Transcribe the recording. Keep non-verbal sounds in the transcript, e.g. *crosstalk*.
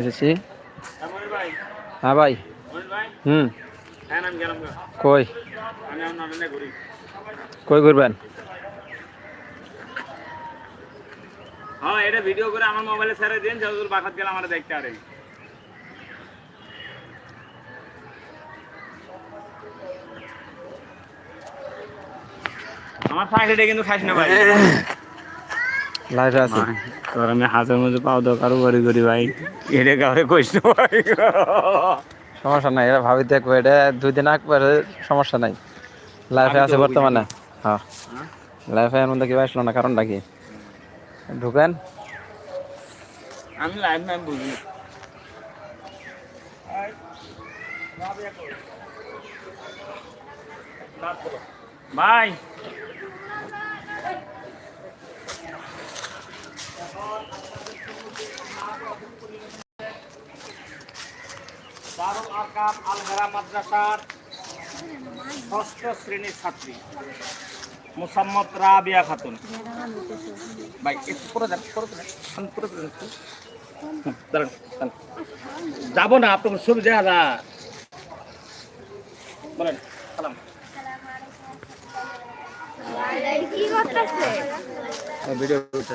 এসেছি। হ্যাঁ ভাই। হুম। কই? কই ঘুরবেন? হ্যাঁ এটা ভিডিও করে আমার মোবাইলে ছেড়ে দিন যতদূর বাসাত গেলে আমার দেখতে পারে আমার ফাঁকড়িটা কিন্তু খাস না ভাই। *laughs* লাইভে আছি। তোর আমি হাতের মধ্যে পাও কারও ভাই। এটা কাউরে কইস ভাই। সমস্যা নাই ভাবি দেখব এটা দুই দিন আগ পরে সমস্যা নাই। লাইফে আছে বর্তমানে। হ্যাঁ। লাইফে এর মধ্যে কি আসলো না কারণটা কি? ঢুকেন। আমি লাইভ না বুঝি ভাই। দারুল আরকাম আলহেরা মাদ্রাসার ষষ্ঠ শ্রেণির ছাত্রী। মোসাম্মদ রাবিয়া খাতুন। ভাই একটু করে দেন করে দেন আমি করে দেন দাঁড়ান, দাঁড়ান। যাব না আপনার ছবি দেখা যা বলেন সালাম। ভিডিও করতে